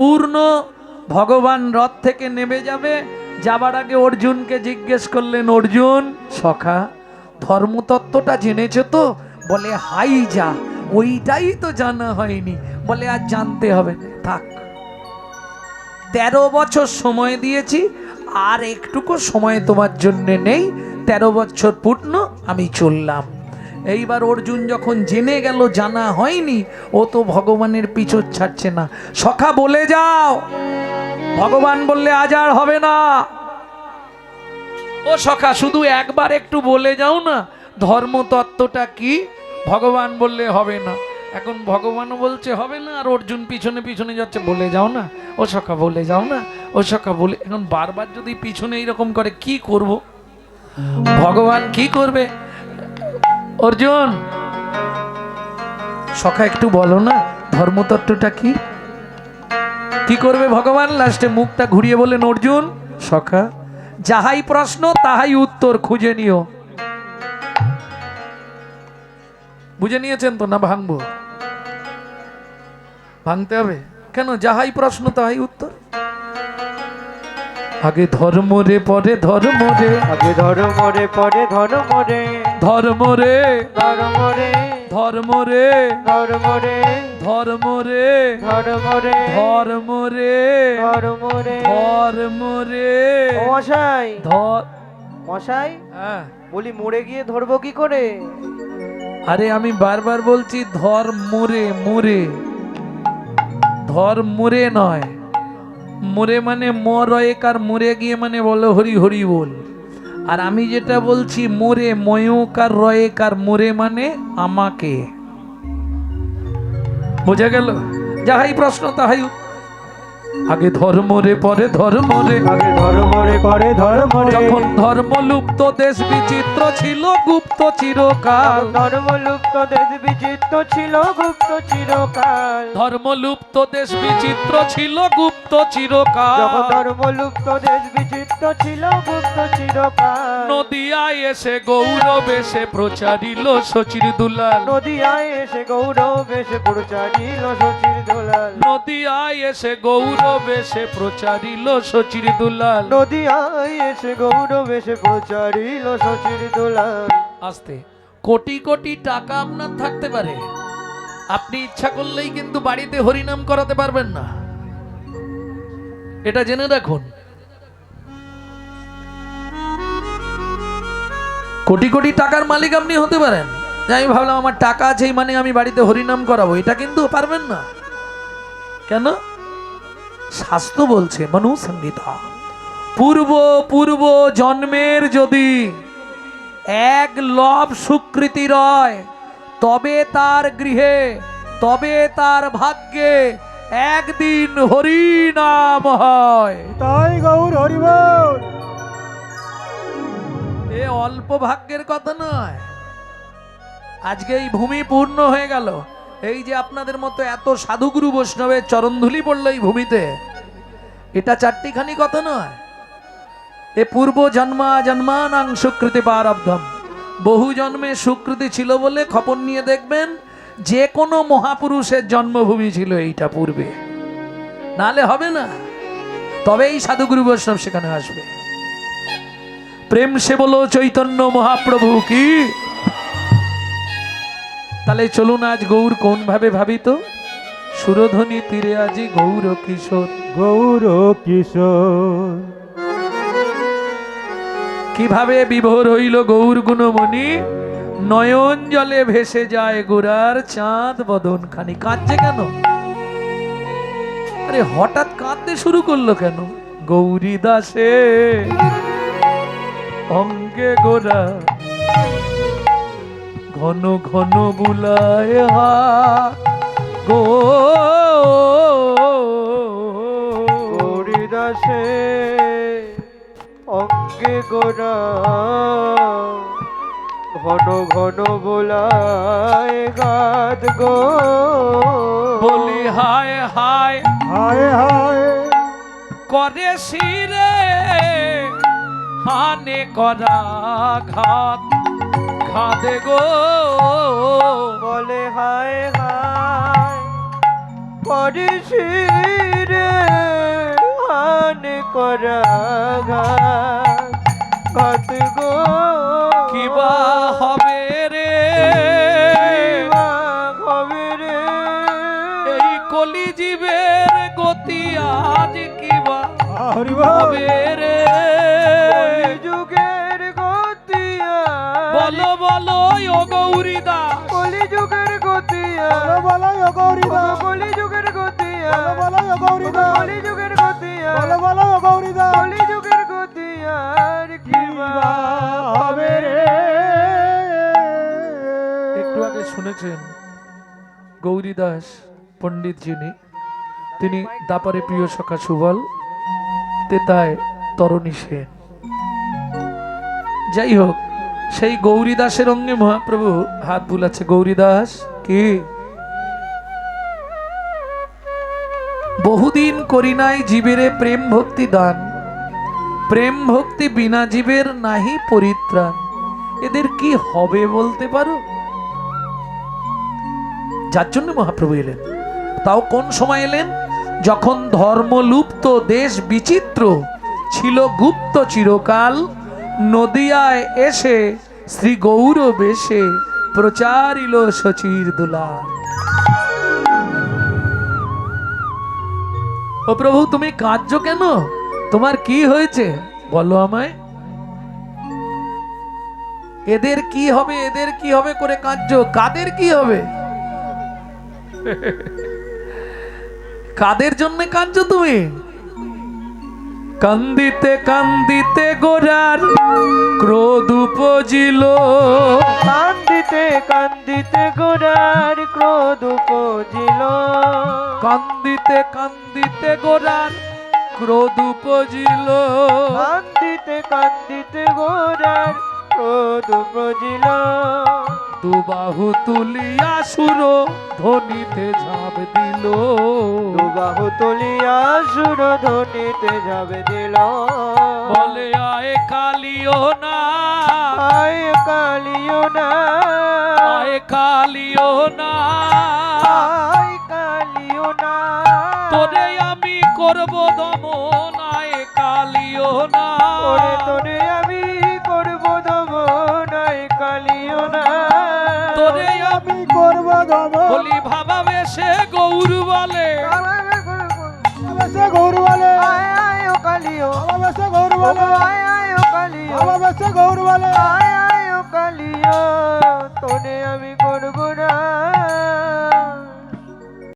পূর্ণ ভগবান রথ থেকে নেমে যাবে। যাবার আগে অর্জুনকে জিজ্ঞেস করলেন, অর্জুন, সখা, ধর্মতত্ত্বটা জেনেছো তো? বলে, হাই যা, ওইটাই তো জানা হয়নি। বলে, আর জানতে হবে থাক, তেরো বছর সময় দিয়েছি, আর একটুকু সময় তোমার জন্য নেই। তেরো বছর পূর্ণ, আমি চললাম। এইবার অর্জুন যখন জেনে গেল জানা হয়নি, ও তো ভগবানের পিছর ছাড়ছে না। সখা বলে যাও, ভগবান বললে আজ আর হবে না। ও সখা, শুধু একবার একটু বলে যাও না, ধর্মতত্ত্বটা কি? ভগবান বললে হবে না। এখন ভগবানও বলছে হবে না, আর অর্জুন পিছনে পিছনে যাচ্ছে, বলে যাও না। ও সখা, বলে যাও না। ও সখা, বলে, এখন বারবার যদি পিছনে এইরকম করে, কি করব? ভগবান কি করবে? অর্জুন! সখা, একটু বলো না, ধর্মতত্ত্বটা কি? কি করবে ভগবান? লাস্টে মুখটা ঘুরিয়ে বলেন অর্জুন! সখা, যাহাই প্রশ্ন, তাহাই উত্তর খুঁজে নিও। বুঝে নিয়েছেন তো না ভাঙবো? ভাঙতে হবে? কেন? যাহাই প্রশ্ন, তাহাই উত্তর? আগে ধর্ম রে পরে ধর্ম রে আগে ধর্ম রে পরে ধর্ম রে ধর্ম রে ধর্ম রে ধর্ম রে ধর্ম রে ধর্ম রে ধর্ম রে ধর্ম রে ধর্ম রে ধর্ম রে মশাই ধর মশাই হ্যাঁ বলি মরে গিয়ে ধরবো কি করে আরে আমি বারবার বলছি ধর মোরে মোরে ধর মোরে নয় মোরে মানে মরয়েক আর মরে গিয়ে মানে বলো হরি হরি বল। আর আমি যেটা বলছি, মোরে ময়ূক আর রয়েক আর মোরে মানে আমাকে। বোঝা গেল? যাহাই প্রশ্ন তাহাই উত্তর। আগে ধর্ম রে পরে ধর্ম রে আগে ধর্ম রে পরে ধর্ম রে যখন ধর্ম লুপ্ত দেশ বিচিত্র ছিল গুপ্ত চিরকাল। ধর্ম লুপ্ত দেশ বিচিত্র ছিল গুপ্ত চিরকাল। ধর্ম লুপ্ত দেশ বিচিত্র ছিল গুপ্ত চিরকাল। যখন ধর্ম লুপ্ত দেশ বিচিত্র ছিল গুপ্ত চিরকাল। নদিয়ায় এসে গৌরব এসে প্রচারিল সচির দুলাল। নদিয়ায় এসে গৌরব এসে প্রচারিল শশীর দোলাল। নদিয়ায় এসে গৌরব এসে প্রচারিল সচির দুলাল। নদিয়ায় এসে গৌরব এসে প্রচারিল শশীর দোলাল। আস্তে কোটি কোটি টাকা আপনার থাকতে পারে। আপনি ইচ্ছা করলেই কিন্তু বাড়িতে হরিনাম করাতে পারবেন না। এটা জেনে রাখুন। কোটি কোটি টাকার মালিক আপনি হতে পারেন। আমি ভাবলাম আমার টাকা আছে মানে আমি বাড়িতে হরিনাম করাবো। এটা কিন্তু পারবেন না। কেন? শাস্ত্র বলছে মনু সংগীতা পূর্ব পূর্ব জন্মের যদি এক লব স্বীকৃতি রয় তবে তার গৃহে তবে তার ভাগ্যে একদিন হরিনাম হয়। তাই গৌর হরিবল। এ অল্প ভাগ্যের কথা নয়। আজকে এই ভূমি পূর্ণ হয়ে গেল। এই যে আপনাদের মতো এত সাধুগুরু বৈষ্ণবের চরণধুলি পড়ল এই ভূমিতে, এটা চারটিখানি কথা নয়। এ পূর্ব জন্মা জন্মানাং সুকৃতি পারব্ধম। বহু জন্মে সুকৃতি ছিল বলে খবর নিয়ে দেখবেন, যে কোনো মহাপুরুষের জন্মভূমি ছিল এইটা পূর্বে। নালে হবে না, তবেই সাধুগুরু বৈষ্ণব সেখানে আসবে। প্রেম সে বলো চৈতন্য মহাপ্রভু কি? তাহলে চলুন আজ গৌর কোন ভাবে ভাবিত? সুরধ্বনি তীরে আজি গৌর কিশোর। গৌর কিশোর। কীভাবে বিভোর হইল গৌর গুণমণি? নয়ন জলে ভেসে যায় গোরার চাঁদ বদন খানি। কাঁদছে কেন? আরে হঠাৎ কাঁদতে শুরু করল কেন? গৌরী দাসে অঙ্গে গোরা ঘন ঘন বুলায় হা গো। গৌরীদাসে অঙ্গে গোরা ঘন ঘন বোলায় গাদ গো। বলি হায় হায়। হায় হায়। করে শিরে হানে করা ঘাত। ঘাদে গো। বলে হায় হায় করিস রে হান করা ঘাত গো। কিবা হবে রে? হবে রে? এই কলি জীবের গতি আজ কিবা হবে রে? ও গৌরীদা। কলি যুগের গতিয়া বলো বলো গৌরীদা। কলি যুগের গতিয়া বলো বলো গৌরীদা। কলি যুগের গতিয়া বলো বলো গৌরীদা। কলি যুগের গতিয়া কিবা হবে রে? একটু আগে শুনেছেন গৌরীদাস পণ্ডিত যিনি তিনি দাপারে প্রিয় সখা সুবল তেতায় তরণী সেন। যাই হোক সেই গৌরীদাসের অঙ্গে মহাপ্রভু হাত বুলাচ্ছে। গৌরীদাস, কি? বহুদিন করি নাই জীবেরে প্রেম ভক্তি দান। প্রেম ভক্তি বিনা জীবের নাহি পরিত্রাণ। এদের কি হবে বলতে পারো? যার জন্য মহাপ্রভু এলেন। তাও কোন সময় এলেন? যখন ধর্মলুপ্ত দেশ বিচিত্র ছিল গুপ্ত চিরকাল, নদিয়ায় এসে শ্রী গৌর বেশে প্রচারিল শচীর দুলাল। ও প্রভু, তুমি কাঁদছো কেন? তোমার কি হয়েছে? বলো আমায়। এদের কি হবে? এদের কি হবে করে কাঁদছো? কাদের কি হবে? কাদের জন্য কাঁদছো তুমি? কান্দিতে কান্দিতে গোরার ক্রোধ উপজিল। কান্দিতে কান্দিতে গোরার ক্রোধ উপজিল। কান্দিতে কান্দিতে গোরার ক্রোধ উপজিল। কান্দিতে কান্দিতে গোরার ক্রোধ উপজিল। দুবাহু তুলিয়া সুর ধ্বনিতে ঝাঁপ দিল। দুবাহু তুলিয়া সুর ধ্বনিতে যাবে দিল। বলে আয় কালিও না। আয় কালিও না। আয় কালিও না। আয় কালিও না। তোরে আমি করব দমন। আয় কালিও না। তোরে কালিও। বেশে গৌর বলে আয় আয় ও কালিও। বেশে গৌর বলে আয় আয় ও কালিও। তোনে আমি করব না।